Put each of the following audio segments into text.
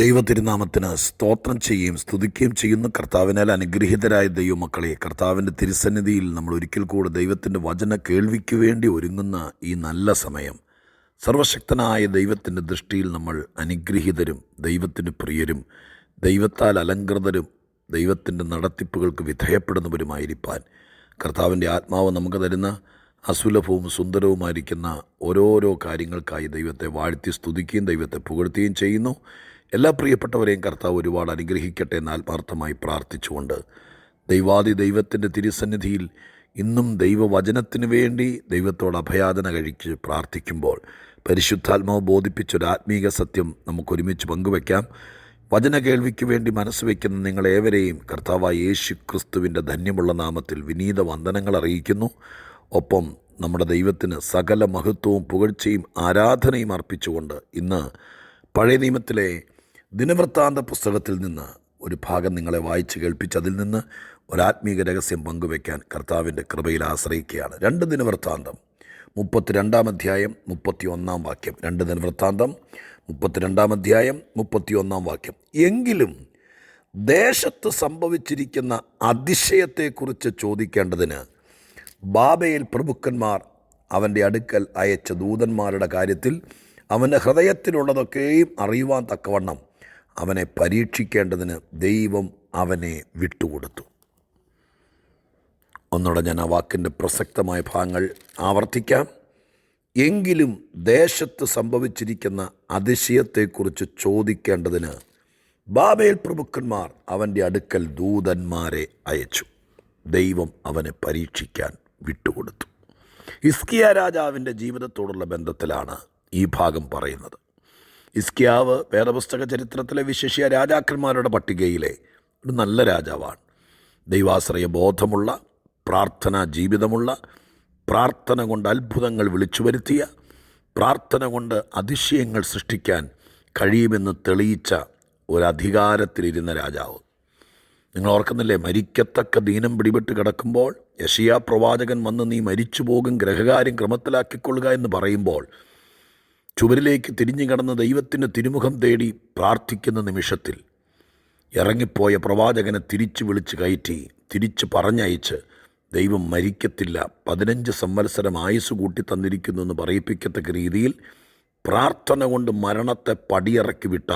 ദൈവതിരുനാമത്തിന് സ്തോത്രം ചെയ്യുകയും സ്തുതിക്കുകയും ചെയ്യുന്ന കർത്താവിനാൽ അനുഗ്രഹീതരായ ദൈവമക്കളെ കർത്താവിന്റെ തിരുസന്നിധിയിൽ നമ്മൾ ഒരിക്കൽ കൂടെ ദൈവത്തിന്റെ വചന കേൾവിക്ക് വേണ്ടി ഒരുങ്ങുന്ന ഈ നല്ല സമയം. സർവശക്തനായ ദൈവത്തിന്റെ ദൃഷ്ടിയിൽ നമ്മൾ അനുഗ്രഹീതരും ദൈവത്തിന് പ്രിയരും ദൈവത്താൽ അലങ്കൃതരും ദൈവത്തിന്റെ നടത്തിപ്പുകൾക്ക് വിധേയപ്പെടുന്നവരുമായിരിക്കാൻ കർത്താവിന്റെ ആത്മാവ് നമുക്ക് തരുന്ന അസുലഭവും സുന്ദരവുമായിരിക്കുന്ന ഓരോരോ കാര്യങ്ങൾക്കായി ദൈവത്തെ വാഴ്ത്തി സ്തുതിക്കുകയും ദൈവത്തെ പുകഴ്ത്തുകയും ചെയ്യുന്നു. എല്ലാ പ്രിയപ്പെട്ടവരെയും കർത്താവ് ഒരുപാട് അനുഗ്രഹിക്കട്ടെ എന്ന് ആത്മാർത്ഥമായി പ്രാർത്ഥിച്ചുകൊണ്ട് ദൈവാദി ദൈവത്തിന്റെ തിരുസന്നിധിയിൽ ഇന്നും ദൈവവചനത്തിന് വേണ്ടി ദൈവത്തോട് അഭയാദന കഴിച്ച് പ്രാർത്ഥിക്കുമ്പോൾ പരിശുദ്ധാത്മാവ് ബോധിപ്പിച്ചൊരു ആത്മീക സത്യം നമുക്കൊരുമിച്ച് പങ്കുവയ്ക്കാം വചന കേൾവിക്ക് വേണ്ടി മനസ്സ് വയ്ക്കുന്ന നിങ്ങളേവരെയും കർത്താവായ യേശു ക്രിസ്തുവിന്റെ ധന്യമുള്ള നാമത്തിൽ വിനീത വന്ദനങ്ങൾ അറിയിക്കുന്നു. ഒപ്പം നമ്മുടെ ദൈവത്തിന് സകല മഹത്വവും പുകഴ്ചയും ആരാധനയും അർപ്പിച്ചുകൊണ്ട് ഇന്ന് പഴയ നിയമത്തിലെ ദിനവൃത്താന്ത പുസ്തകത്തിൽ നിന്ന് ഒരു ഭാഗം നിങ്ങളെ വായിച്ച് കേൾപ്പിച്ച് അതിൽ നിന്ന് ഒരാത്മീക രഹസ്യം പങ്കുവയ്ക്കാൻ കർത്താവിന്റെ കൃപയിൽ ആശ്രയിക്കുകയാണ്. രണ്ട് ദിനവൃത്താന്തം. മുപ്പത്തിരണ്ടാം അധ്യായം മുപ്പത്തി ഒന്നാം വാക്യം. രണ്ട് ദിനവൃത്താന്തം മുപ്പത്തിരണ്ടാം അധ്യായം മുപ്പത്തി ഒന്നാം വാക്യം. എങ്കിലും ദേശത്ത് സംഭവിച്ചിരിക്കുന്ന അതിശയത്തെക്കുറിച്ച് ചോദിക്കേണ്ടതിന് ബാബയിൽ പ്രഭുക്കന്മാർ അവന്റെ അടുക്കൽ അയച്ച ദൂതന്മാരുടെ കാര്യത്തിൽ അവന്റെ ഹൃദയത്തിലുള്ളതൊക്കെയും അറിയുവാൻ തക്കവണ്ണം അവനെ പരീക്ഷിക്കേണ്ടതിന് ദൈവം അവനെ വിട്ടുകൊടുത്തു. ഒന്നുകൂടെ ഞാൻ ആ വാക്കിന്റെ പ്രസക്തമായ ഭാഗങ്ങൾ ആവർത്തിക്കാം. എങ്കിലും ദേശത്ത് സംഭവിച്ചിരിക്കുന്ന അതിശയത്തെക്കുറിച്ച് ചോദിക്കേണ്ടതിന് ബാബേൽ പ്രഭുക്കന്മാർ അവന്റെ അടുക്കൽ ദൂതന്മാരെ അയച്ചു. ദൈവം അവനെ പരീക്ഷിക്കാൻ വിട്ടുകൊടുത്തു. ഇസ്കിയ രാജാവിന്റെ ജീവിതത്തോടുള്ള ബന്ധത്തിലാണ് ഈ ഭാഗം പറയുന്നത്. ഇസ്കിയാവ് വേദപുസ്തക ചരിത്രത്തിലെ വിശേഷിയ രാജാക്കന്മാരുടെ പട്ടികയിലെ ഒരു നല്ല രാജാവാണ്. ദൈവാശ്രയ ബോധമുള്ള പ്രാർത്ഥന ജീവിതമുള്ള പ്രാർത്ഥന കൊണ്ട് അത്ഭുതങ്ങൾ വിളിച്ചു വരുത്തിയ പ്രാർത്ഥന കൊണ്ട് അതിശയങ്ങൾ സൃഷ്ടിക്കാൻ കഴിയുമെന്ന് തെളിയിച്ച ഒരധികാരത്തിലിരുന്ന രാജാവ്. നിങ്ങൾ ഓർക്കുന്നില്ലേ മരിക്കത്തക്ക ദീനം പിടിപെട്ട് കിടക്കുമ്പോൾ യഷിയാ പ്രവാചകൻ വന്ന് നീ മരിച്ചു പോകും ഗ്രഹകാര്യം ക്രമത്തിലാക്കിക്കൊള്ളുക എന്ന് പറയുമ്പോൾ ചുവരിലേക്ക് തിരിഞ്ഞു കടന്ന് ദൈവത്തിന്റെ തിരുമുഖം തേടി പ്രാർത്ഥിക്കുന്ന നിമിഷത്തിൽ ഇറങ്ങിപ്പോയ പ്രവാചകനെ തിരിച്ചു വിളിച്ച് കയറ്റി തിരിച്ച് പറഞ്ഞയച്ച് ദൈവം മരിക്കത്തില്ല പതിനഞ്ച് സംവത്സരം ആയുസ് കൂട്ടി തന്നിരിക്കുന്നു എന്ന് പറയിപ്പിക്കത്തക്ക രീതിയിൽ പ്രാർത്ഥന കൊണ്ട് മരണത്തെ പടിയിറക്കി വിട്ട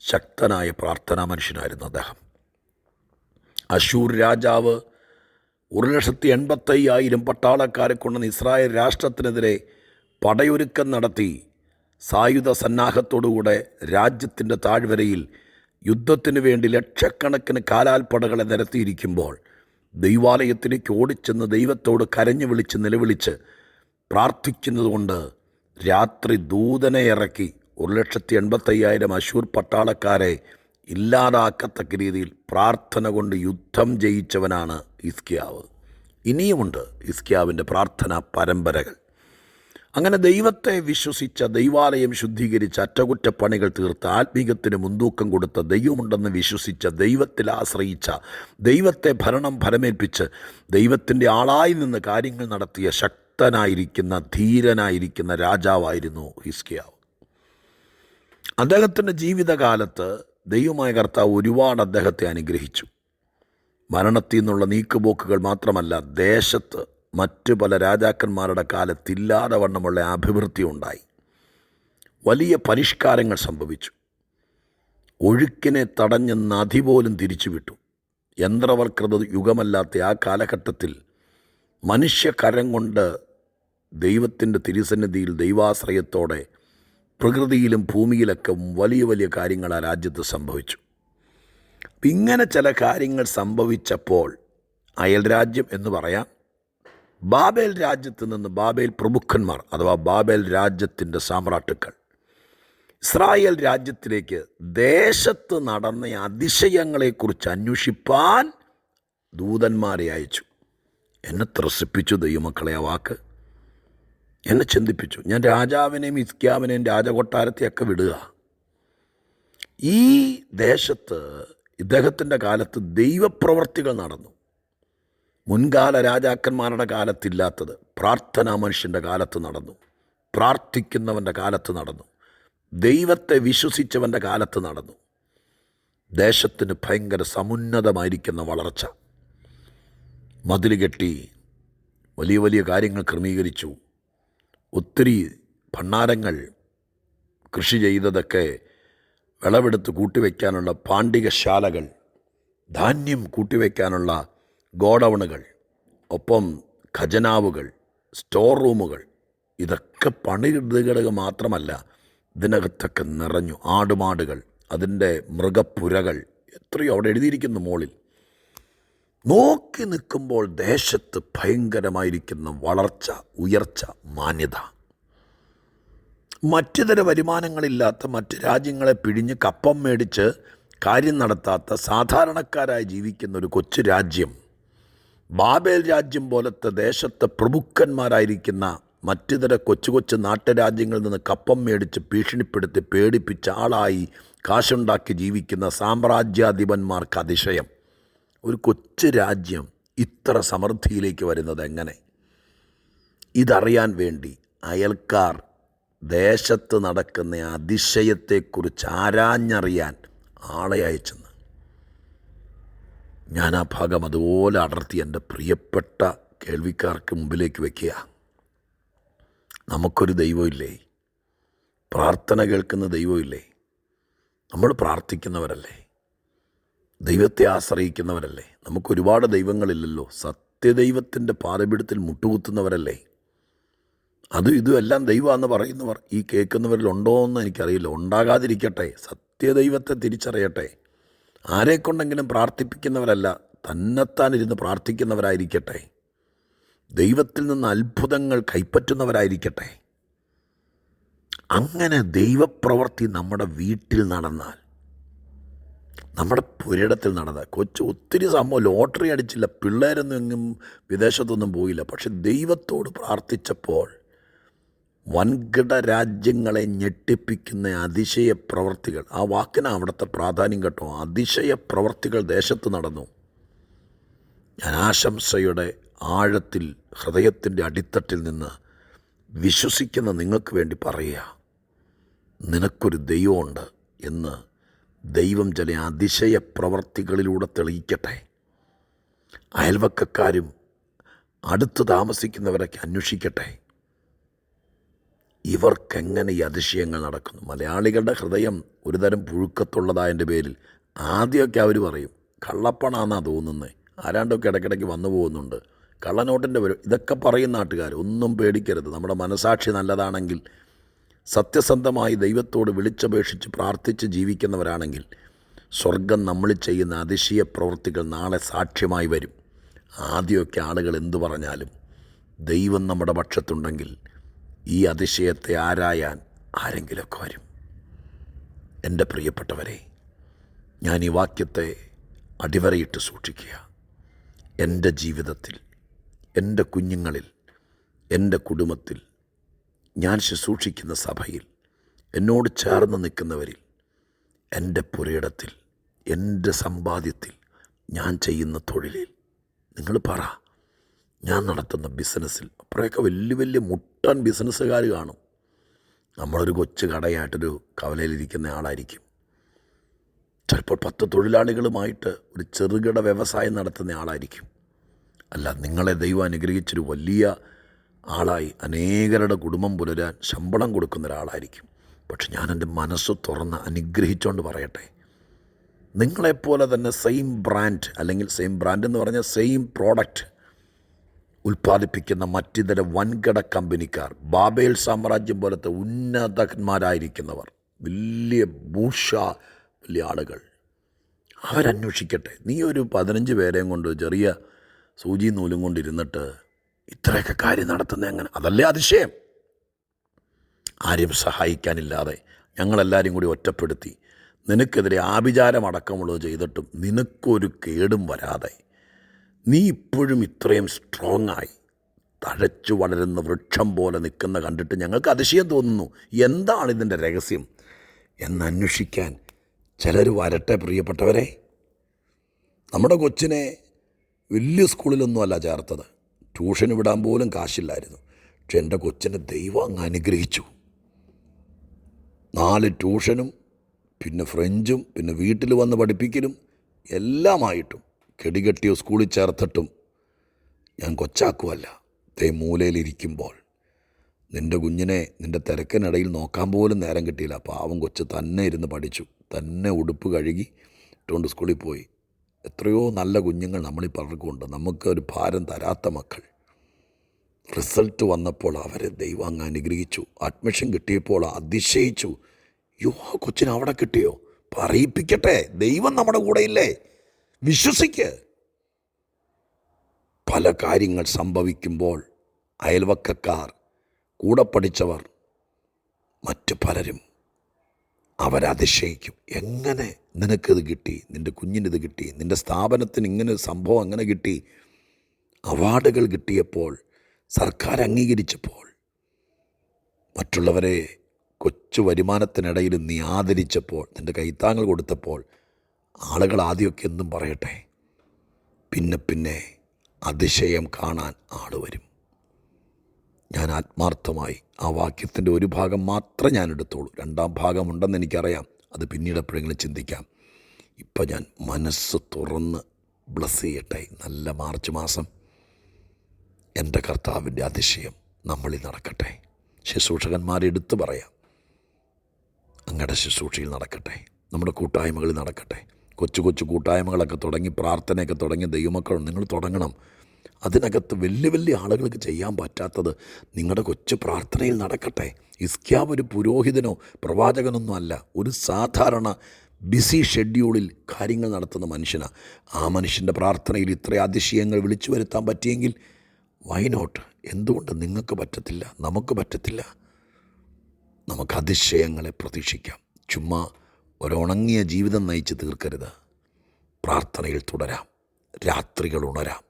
ശക്തനായ പ്രാർത്ഥനാ മനുഷ്യനായിരുന്നു അദ്ദേഹം. അശൂർ രാജാവ് ഒരു ലക്ഷത്തി എൺപത്തയ്യായിരം പട്ടാളക്കാരെ കൊണ്ടുവന്ന് ഇസ്രായേൽ രാഷ്ട്രത്തിനെതിരെ പടയൊരുക്കം നടത്തി. സായുധ സന്നാഹത്തോടുകൂടെ രാജ്യത്തിന്റെ താഴ്വരയിൽ യുദ്ധത്തിനു വേണ്ടി ലക്ഷക്കണക്കിന് കാലാൽപ്പടകളെ നിരത്തിയിരിക്കുമ്പോൾ ദൈവാലയത്തിലേക്ക് ഓടിച്ചെന്ന് ദൈവത്തോട് കരഞ്ഞു വിളിച്ച് നിലവിളിച്ച് പ്രാർത്ഥിക്കുന്നതുകൊണ്ട് രാത്രി ദൂതനെ ഇറക്കി ഒരു ലക്ഷത്തി എൺപത്തയ്യായിരം അശൂർ പട്ടാളക്കാരെ ഇല്ലാതാക്കത്തക്ക രീതിയിൽ പ്രാർത്ഥന കൊണ്ട് യുദ്ധം ജയിച്ചവനാണ് ഇസ്കിയാവ് ഇനിയുമുണ്ട് ഇസ്കിയാവിന്റെ പ്രാർത്ഥന പരമ്പരകൾ. അങ്ങനെ ദൈവത്തെ വിശ്വസിച്ച ദൈവാലയം ശുദ്ധീകരിച്ച അറ്റകുറ്റപ്പണികൾ തീർത്ത് ആത്മീകത്തിന് മുൻതൂക്കം കൊടുത്ത ദൈവമുണ്ടെന്ന് വിശ്വസിച്ച ദൈവത്തിൽ ആശ്രയിച്ച ദൈവത്തെ ഭരണം ഫലമേൽപ്പിച്ച് ദൈവത്തിന്റെ ആളായി നിന്ന് കാര്യങ്ങൾ നടത്തിയ ശക്തനായിരിക്കുന്ന ധീരനായിരിക്കുന്ന രാജാവായിരുന്നു ഹിസ്കിയാവ്. അദ്ദേഹത്തിന്റെ ജീവിതകാലത്ത് ദൈവമായ കർത്താവ് ഒരുപാട് അദ്ദേഹത്തെ അനുഗ്രഹിച്ചു. മരണത്തിൽ നിന്നുള്ള നീക്കുപോക്കുകൾ മാത്രമല്ല ദേശത്ത് മറ്റു പല രാജാക്കന്മാരുടെ കാലത്തില്ലാതെ വണ്ണമുള്ള അഭിവൃദ്ധി ഉണ്ടായി. വലിയ പരിഷ്കാരങ്ങൾ സംഭവിച്ചു. ഒഴുക്കിനെ തടഞ്ഞ് നദി പോലും തിരിച്ചുവിട്ടു. യന്ത്രവൽകൃത യുഗമല്ലാത്ത ആ കാലഘട്ടത്തിൽ മനുഷ്യകരം കൊണ്ട് ദൈവത്തിന്റെ തിരുസന്നിധിയിൽ ദൈവാശ്രയത്തോടെ പ്രകൃതിയിലും ഭൂമിയിലൊക്കെ വലിയ വലിയ കാര്യങ്ങൾ ആ രാജ്യത്ത് സംഭവിച്ചു. ഇങ്ങനെ ചില കാര്യങ്ങൾ സംഭവിച്ചപ്പോൾ അയൽരാജ്യം എന്ന് പറയാം ബാബേൽ രാജ്യത്ത് നിന്ന് ബാബേൽ പ്രമുഖന്മാർ അഥവാ ബാബേൽ രാജ്യത്തിന്റെ സാമ്രാട്ടുക്കൾ ഇസ്രായേൽ രാജ്യത്തിലേക്ക് ദേശത്ത് നടന്ന അതിശയങ്ങളെക്കുറിച്ച് അന്വേഷിപ്പാൻ ദൂതന്മാരെ അയച്ചു. എന്നെ ത്രസിപ്പിച്ചു ദൈവമക്കളെ ആ വാക്ക്. എന്നെ ചിന്തിപ്പിച്ചു. ഞാൻ രാജാവിനെയും ഇസ്ക്യാവിനെയും രാജകൊട്ടാരത്തെയൊക്കെ വിടുക. ഈ ദേശത്ത് ഇദ്ദേഹത്തിന്റെ കാലത്ത് ദൈവപ്രവർത്തികൾ നടന്നു. മുൻകാല രാജാക്കന്മാരുടെ കാലത്തില്ലാത്തത് പ്രാർത്ഥനാ മനുഷ്യന്റെ കാലത്ത് നടന്നു. പ്രാർത്ഥിക്കുന്നവന്റെ കാലത്ത് നടന്നു. ദൈവത്തെ വിശ്വസിച്ചവന്റെ കാലത്ത് നടന്നു. ദേശത്തിന് ഭയങ്കര സമുന്നതമായിരിക്കുന്ന വളർച്ച. മതിൽ കെട്ടി വലിയ വലിയ കാര്യങ്ങൾ ക്രമീകരിച്ചു. ഒത്തിരി ഭണ്ണാരങ്ങൾ കൃഷി ചെയ്തതൊക്കെ വിളവെടുത്ത് കൂട്ടിവെക്കാനുള്ള പാണ്ഡികശാലകൾ ധാന്യം കൂട്ടിവെക്കാനുള്ള ഗോഡൗണുകൾ ഒപ്പം ഖജനാവുകൾ സ്റ്റോർ റൂമുകൾ ഇതൊക്കെ പണിയിടുക മാത്രമല്ല ഇതിനകത്തൊക്കെ നിറഞ്ഞു ആടുമാടുകൾ അതിന്റെ മൃഗപ്പുരകൾ എത്രയോ അവിടെ എഴുതിയിരിക്കുന്നു മുകളിൽ നോക്കി നിൽക്കുമ്പോൾ ദേശത്ത് ഭയങ്കരമായിരിക്കുന്ന വളർച്ച ഉയർച്ച മാന്യത. മറ്റുതര വരുമാനങ്ങളില്ലാത്ത മറ്റ് രാജ്യങ്ങളെ പിഴിഞ്ഞ് കപ്പം മേടിച്ച് കാര്യം നടത്താത്ത സാധാരണക്കാരായി ജീവിക്കുന്ന ഒരു കൊച്ചു രാജ്യം ബാബേൽ രാജ്യം പോലത്തെ ദേശത്തെ പ്രമുഖന്മാരായിരിക്കുന്ന മറ്റിതര കൊച്ചു കൊച്ചു നാട്ടുരാജ്യങ്ങളിൽ നിന്ന് കപ്പം മേടിച്ച് ഭീഷണിപ്പെടുത്തി പേടിപ്പിച്ച ആളായി കാശുണ്ടാക്കി ജീവിക്കുന്ന സാമ്രാജ്യാധിപന്മാർക്ക് അതിശയം. ഒരു കൊച്ചു രാജ്യം ഇത്ര സമൃദ്ധിയിലേക്ക് വരുന്നത് എങ്ങനെ? ഇതറിയാൻ വേണ്ടി അയൽക്കാർ ദേശത്ത് നടക്കുന്ന അതിശയത്തെക്കുറിച്ച് ആരാഞ്ഞറിയാൻ ആളെ അയച്ചെന്ന്. ഞാൻ ആ ഭാഗം അതുപോലെ അടർത്തി എന്റെ പ്രിയപ്പെട്ട കേൾവിക്കാർക്ക് മുമ്പിലേക്ക് വയ്ക്കുക നമുക്കൊരു ദൈവമില്ലേ? പ്രാർത്ഥന കേൾക്കുന്ന ദൈവമില്ലേ? നമ്മൾ പ്രാർത്ഥിക്കുന്നവരല്ലേ? ദൈവത്തെ ആശ്രയിക്കുന്നവരല്ലേ? നമുക്കൊരുപാട് ദൈവങ്ങളില്ലല്ലോ. സത്യദൈവത്തിന്റെ പാതപിടുത്തിൽ മുട്ടുകുത്തുന്നവരല്ലേ? അത് ഇതുമെല്ലാം ദൈവമെന്ന് പറയുന്നവർ ഈ കേൾക്കുന്നവരിലുണ്ടോ എന്ന് എനിക്കറിയില്ല. ഉണ്ടാകാതിരിക്കട്ടെ. സത്യദൈവത്തെ തിരിച്ചറിയട്ടെ. ആരെക്കൊണ്ടെങ്കിലും പ്രാർത്ഥിപ്പിക്കുന്നവരല്ല തന്നെത്താനിരുന്ന് പ്രാർത്ഥിക്കുന്നവരായിരിക്കട്ടെ. ദൈവത്തിൽ നിന്ന് അത്ഭുതങ്ങൾ കൈപ്പറ്റുന്നവരായിരിക്കട്ടെ. അങ്ങനെ ദൈവപ്രവൃത്തി നമ്മുടെ വീട്ടിൽ നടന്നാൽ നമ്മുടെ പുരയിടത്തിൽ നടന്ന കൊച്ചു ഒത്തിരി സംഭവം ലോട്ടറി അടിച്ചില്ല പിള്ളേരൊന്നും എങ്ങും വിദേശത്തൊന്നും പോയില്ല പക്ഷെ ദൈവത്തോട് പ്രാർത്ഥിച്ചപ്പോൾ വൻകിട രാജ്യങ്ങളെ ഞെട്ടിപ്പിക്കുന്ന അതിശയ പ്രവർത്തികൾ ആ വാക്കിന് അവിടുത്തെ പ്രാധാന്യം കേട്ടോ. അതിശയ പ്രവർത്തികൾ ദേശത്ത് നടന്നു. ഞാൻ ആശംസയുടെ ആഴത്തിൽ ഹൃദയത്തിന്റെ അടിത്തട്ടിൽ നിന്ന് വിശ്വസിക്കുന്ന നിങ്ങൾക്ക് വേണ്ടി പറയുക. നിനക്കൊരു ദൈവമുണ്ട് എന്ന് ദൈവം ചില അതിശയ പ്രവർത്തികളിലൂടെ തെളിയിക്കട്ടെ. അയൽവക്കക്കാരും അടുത്ത് താമസിക്കുന്നവരൊക്കെ അന്വേഷിക്കട്ടെ. ഇവർക്കെങ്ങനെ ഈ അതിശയങ്ങൾ നടക്കുന്നു? മലയാളികളുടെ ഹൃദയം ഒരുതരം പുഴുക്കത്തുള്ളതായതിന്റെ പേരിൽ. ആദ്യമൊക്കെ അവർ പറയും കള്ളപ്പണാന്നാണ് തോന്നുന്നത് ആരാണ്ടൊക്കെ ഇടയ്ക്കിടയ്ക്ക് വന്നു പോകുന്നുണ്ട്. കള്ളനോട്ടിന്റെ വരും ഇതൊക്കെ പറയും നാട്ടുകാർ ഒന്നും പേടിക്കരുത്. നമ്മുടെ മനസാക്ഷി നല്ലതാണെങ്കിൽ സത്യസന്ധമായി ദൈവത്തോട് വിളിച്ചപേക്ഷിച്ച് പ്രാർത്ഥിച്ച് ജീവിക്കുന്നവരാണെങ്കിൽ സ്വർഗം നമ്മൾ ചെയ്യുന്ന അതിശയ പ്രവൃത്തികൾ നാളെ സാക്ഷ്യമായി വരും. ആദ്യമൊക്കെ ആളുകൾ എന്തു പറഞ്ഞാലും ദൈവം നമ്മുടെ പക്ഷത്തുണ്ടെങ്കിൽ ഈ അതിശയത്തെ ആരായാൻ ആരെങ്കിലുമൊക്കെ വരും. എന്റെ പ്രിയപ്പെട്ടവരെ ഞാൻ ഈ വാക്യത്തെ അടിവരയിട്ട് സൂക്ഷിക്കുക. എന്റെ ജീവിതത്തിൽ എന്റെ കുഞ്ഞുങ്ങളിൽ എന്റെ കുടുംബത്തിൽ ഞാൻ ശുശ്രൂഷിക്കുന്ന സഭയിൽ എന്നോട് ചേർന്ന് നിൽക്കുന്നവരിൽ എന്റെ പുരയിടത്തിൽ എന്റെ സമ്പാദ്യത്തിൽ ഞാൻ ചെയ്യുന്ന തൊഴിലിൽ. നിങ്ങൾ പറ. ഞാൻ നടത്തുന്ന ബിസിനസ്സിൽ അപ്പോഴൊക്കെ വലിയ വലിയ മുട്ടൻ ബിസിനസ്സുകാർ കാണും. നമ്മളൊരു കൊച്ചു കടയായിട്ടൊരു കവലയിലിരിക്കുന്ന ആളായിരിക്കും. ചിലപ്പോൾ പത്ത് തൊഴിലാളികളുമായിട്ട് ഒരു ചെറുകിട വ്യവസായം നടത്തുന്ന ആളായിരിക്കും. അല്ല നിങ്ങളെ ദൈവം അനുഗ്രഹിച്ചൊരു വലിയ ആളായി അനേകരുടെ കുടുംബം പുലരാൻ ശമ്പളം കൊടുക്കുന്ന ഒരാളായിരിക്കും. പക്ഷെ ഞാൻ എന്റെ മനസ്സ് തുറന്ന് അനുഗ്രഹിച്ചുകൊണ്ട് പറയട്ടെ. നിങ്ങളെപ്പോലെ തന്നെ സെയിം ബ്രാൻഡ് അല്ലെങ്കിൽ സെയിം ബ്രാൻഡ് എന്ന് പറഞ്ഞാൽ സെയിം പ്രോഡക്റ്റ് ഉൽപ്പാദിപ്പിക്കുന്ന മറ്റിതര വൻകിട കമ്പനിക്കാർ ബാബേൽ സാമ്രാജ്യം പോലത്തെ ഉന്നതന്മാരായിരിക്കുന്നവർ വലിയ ഭൂഷ വലിയ ആളുകൾ. അവരന്വേഷിക്കട്ടെ. നീ ഒരു പതിനഞ്ച് പേരെയും കൊണ്ട് ചെറിയ സൂചി നൂലും കൊണ്ടിരുന്നിട്ട് ഇത്രയൊക്കെ കാര്യം നടത്തുന്നത് എങ്ങനെ? അതല്ലേ അതിശയം. ആരും സഹായിക്കാനില്ലാതെ ഞങ്ങളെല്ലാവരും കൂടി ഒറ്റപ്പെടുത്തി. നിനക്കെതിരെ ആഭിചാരമടക്കമുള്ളത് ചെയ്തിട്ടും നിനക്കൊരു കേടും വരാതെ നീ ഇപ്പോഴും ഇത്രയും സ്ട്രോങ് ആയി. തഴച്ചു വളരുന്ന വൃക്ഷം പോലെ നിൽക്കുന്ന കണ്ടിട്ട് ഞങ്ങൾക്ക് അതിശയം തോന്നുന്നു. എന്താണ് ഇതിന്റെ രഹസ്യം? എന്നന്വേഷിക്കാൻ ചിലർ വരട്ടെ പ്രിയപ്പെട്ടവരെ. നമ്മുടെ കൊച്ചിനെ വലിയ സ്കൂളിലൊന്നുമല്ല ചേർത്തത്. ട്യൂഷന് വിടാൻ പോലും കാശില്ലായിരുന്നു. പക്ഷെ എന്റെ കൊച്ചിനെ ദൈവം അങ്ങ് അനുഗ്രഹിച്ചു. നാല് ട്യൂഷനും പിന്നെ ഫ്രഞ്ചും പിന്നെ വീട്ടിൽ വന്ന് പഠിപ്പിക്കലും എല്ലാമായിട്ടും. കെടികെട്ടിയോ സ്കൂളിൽ ചേർത്തിട്ടും ഞാൻ കൊച്ചാക്കുമല്ല തേ മൂലയിലിരിക്കുമ്പോൾ നിന്റെ കുഞ്ഞിനെ നിന്റെ തിരക്കിനിടയിൽ നോക്കാൻ പോലും നേരം കിട്ടിയില്ല. പാവം കൊച്ച് തന്നെ ഇരുന്ന് പഠിച്ചു. തന്നെ ഉടുപ്പ് കഴുകി ഇട്ടുകൊണ്ട് സ്കൂളിൽ പോയി. എത്രയോ നല്ല കുഞ്ഞുങ്ങൾ നമ്മളീ പലർക്കുമുണ്ട് നമുക്ക് ഒരു ഭാരം തരാത്ത മക്കൾ. റിസൾട്ട് വന്നപ്പോൾ അവരെ ദൈവം അങ്ങ് അനുഗ്രഹിച്ചു. അഡ്മിഷൻ കിട്ടിയപ്പോൾ അതിശയിച്ചു. യോ കൊച്ചിനെ അവിടെ കിട്ടിയോ? പറയിപ്പിക്കട്ടെ. ദൈവം നമ്മുടെ കൂടെ ഇല്ലേ വിശ്വസിക്ക്. പല കാര്യങ്ങൾ സംഭവിക്കുമ്പോൾ അയൽവക്കക്കാർ കൂടെ പഠിച്ചവർ മറ്റു പലരും അവരതിശയിക്കും. എങ്ങനെ നിനക്കിത് കിട്ടി? നിന്റെ കുഞ്ഞിനിത് കിട്ടി? നിന്റെ സ്ഥാപനത്തിന് ഇങ്ങനെ സംഭവം അങ്ങനെ കിട്ടി? അവാർഡുകൾ കിട്ടിയപ്പോൾ സർക്കാർ അംഗീകരിച്ചപ്പോൾ മറ്റുള്ളവരെ കൊച്ചു വരുമാനത്തിനിടയിൽ നീ ആദരിച്ചപ്പോൾ നിന്റെ കൈത്താങ്ങൾ കൊടുത്തപ്പോൾ ആളുകൾ ആദ്യമൊക്കെ എന്തും പറയട്ടെ. പിന്നെ പിന്നെ അതിശയം കാണാൻ ആൾ വരും. ഞാൻ ആത്മാർത്ഥമായി ആ വാക്യത്തിന്റെ ഒരു ഭാഗം മാത്രം ഞാൻ എടുത്തോളൂ. രണ്ടാം ഭാഗം ഉണ്ടെന്ന് എനിക്കറിയാം. അത് പിന്നീട് എപ്പോഴെങ്കിലും ചിന്തിക്കാം. ഇപ്പം ഞാൻ മനസ്സ് തുറന്ന് ബ്ലസ് ചെയ്യട്ടെ. നല്ല മാർച്ച് മാസം. എന്റെ കർത്താവിന്റെ അതിശയം നമ്മളിൽ നടക്കട്ടെ. ശുശ്രൂഷകന്മാരെ എടുത്തു പറയാം. അങ്ങയുടെ ശുശ്രൂഷയിൽ നടക്കട്ടെ. നമ്മുടെ കൂട്ടായ്മകളിൽ നടക്കട്ടെ. കൊച്ചു കൊച്ചു കൂട്ടായ്മകളൊക്കെ തുടങ്ങി പ്രാർത്ഥനയൊക്കെ തുടങ്ങി ദൈവമക്കൾ നിങ്ങൾ തുടങ്ങണം. അതിനകത്ത് വലിയ വലിയ ആളുകൾക്ക് ചെയ്യാൻ പറ്റാത്തത് നിങ്ങളുടെ കൊച്ചു പ്രാർത്ഥനയിൽ നടക്കട്ടെ. ഇസ്ക്യാവ് ഒരു പുരോഹിതനോ പ്രവാചകനൊന്നും അല്ല ഒരു സാധാരണ ബിസി ഷെഡ്യൂളിൽ കാര്യങ്ങൾ നടത്തുന്ന മനുഷ്യനാണ് ആ മനുഷ്യന്റെ പ്രാർത്ഥനയിൽ ഇത്ര അതിശയങ്ങൾ വിളിച്ചു വരുത്താൻ പറ്റിയെങ്കിൽ വൈ നോട്ട് എന്തുകൊണ്ട് നിങ്ങൾക്ക് പറ്റത്തില്ല? നമുക്ക് പറ്റത്തില്ല. നമുക്ക് അതിശയങ്ങളെ പ്രതീക്ഷിക്കാം. ചുമ്മാ ഒരുണങ്ങിയ ജീവിതം നയിച്ച് തീർക്കരുത്. പ്രാർത്ഥനയിൽ തുടരാം. രാത്രികൾ ഉണരാം.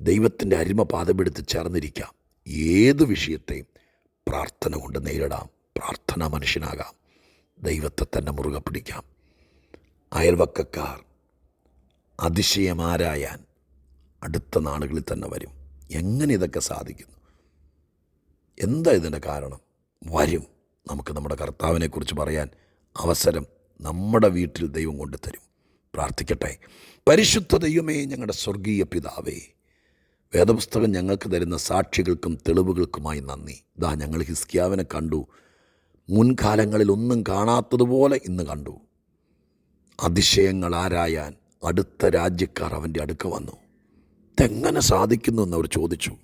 ദൈവത്തിന്റെ അരിമ പാതമെടുത്ത് ചേർന്നിരിക്കാം. ഏത് വിഷയത്തെയും പ്രാർത്ഥന കൊണ്ട് നേരിടാം. പ്രാർത്ഥന മനുഷ്യനാകാം. ദൈവത്തെ തന്നെ മുറുകെ പിടിക്കാം. അയൽവക്കക്കാർ അതിശയമാരായാൻ അടുത്ത നാളുകളിൽ തന്നെ വരും. എങ്ങനെ ഇതൊക്കെ സാധിക്കുന്നു? എന്താ ഇതിന്റെ കാരണം? വരും. നമുക്ക് നമ്മുടെ കർത്താവിനെക്കുറിച്ച് പറയാൻ അവസരം നമ്മുടെ വീട്ടിൽ ദൈവം കൊണ്ട് തരും പ്രാർത്ഥിക്കട്ടെ. പരിശുദ്ധ ദൈവമേ ഞങ്ങളുടെ സ്വർഗീയ പിതാവേ വേദപുസ്തകം ഞങ്ങൾക്ക് തരുന്ന സാക്ഷികൾക്കും തെളിവുകൾക്കുമായി നന്ദി. ഇതാ ഞങ്ങൾ ഹിസ്കിയാവിനെ കണ്ടു. മുൻകാലങ്ങളിൽ ഒന്നും കാണാത്തതുപോലെ ഇന്ന് കണ്ടു. അതിശയങ്ങൾ ആരായാൻ അടുത്ത രാജ്യക്കാർ അവന്റെ അടുക്ക വന്നു. ഇതെങ്ങനെ സാധിക്കുന്നു എന്നവർ ചോദിച്ചു.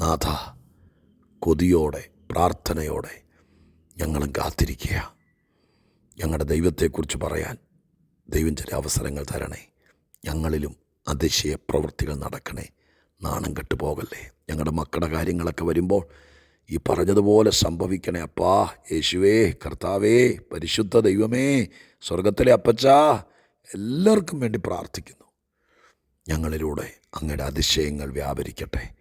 നാഥ കൊതിയോടെ പ്രാർത്ഥനയോടെ ഞങ്ങളും കാത്തിരിക്കുക ഞങ്ങളുടെ ദൈവത്തെക്കുറിച്ച് പറയാൻ ദൈവം ചില അവസരങ്ങൾ തരണേ. ഞങ്ങളിലും അതിശയ പ്രവൃത്തികൾ നടക്കണേ. നാണം കെട്ടു പോകല്ലേ ഞങ്ങളുടെ മക്കളുടെ കാര്യങ്ങളൊക്കെ വരുമ്പോൾ ഈ പറഞ്ഞതുപോലെ സംഭവിക്കണേ. അപ്പാ യേശുവേ കർത്താവേ പരിശുദ്ധ ദൈവമേ സ്വർഗത്തിലെ അപ്പച്ചാ എല്ലാവർക്കും വേണ്ടി പ്രാർത്ഥിക്കുന്നു. ഞങ്ങളിലൂടെ അങ്ങയുടെ അതിശയങ്ങൾ വ്യാപരിക്കട്ടെ.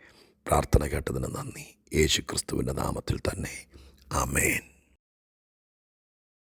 പ്രാർത്ഥന കേട്ടതിന് നന്ദി. യേശു ക്രിസ്തുവിന്റെ നാമത്തിൽ തന്നെ. ആമേൻ.